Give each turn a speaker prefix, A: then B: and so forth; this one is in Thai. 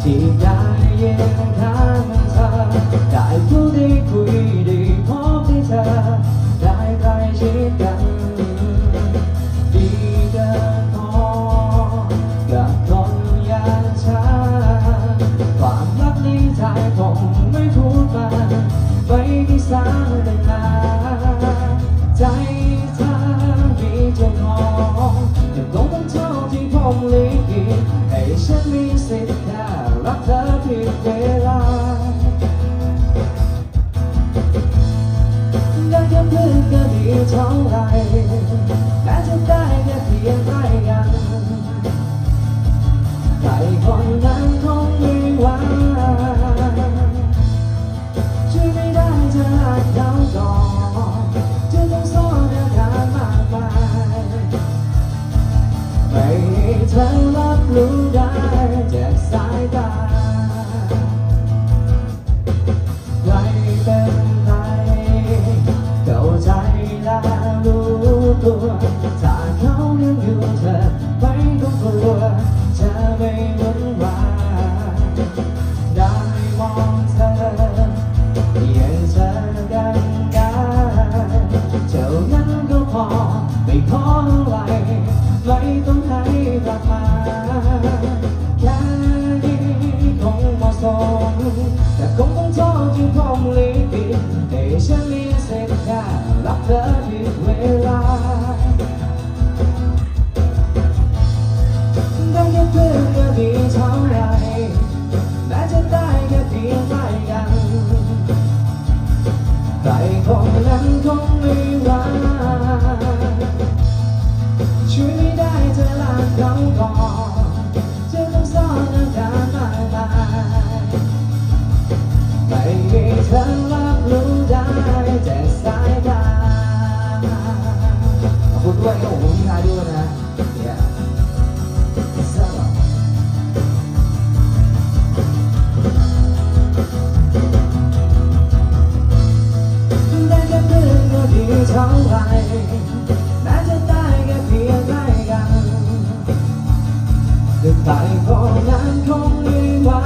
A: ที่ได้ยินคำงเธอได้พูดได้คุยได้ ได้จากสายตาใครเป็นใครเข้าใจและรู้ตัวถ้าเขายังอยู่เธอไม่ต้องกลัวจะไม่วุ่นวายได้มองเธอเพียงเธอกันได้เท่านั้นก็พอไม่ขออะไร ไม่ต้องให้ราคาแค่นี้คงเหมาะสมแต่คงต้องโทษที่ผมลิขิตให้ ท่าไรแม้จะได้แค่เพียงใกล้กันแต่ใครคนนั้นคงไม่ว่า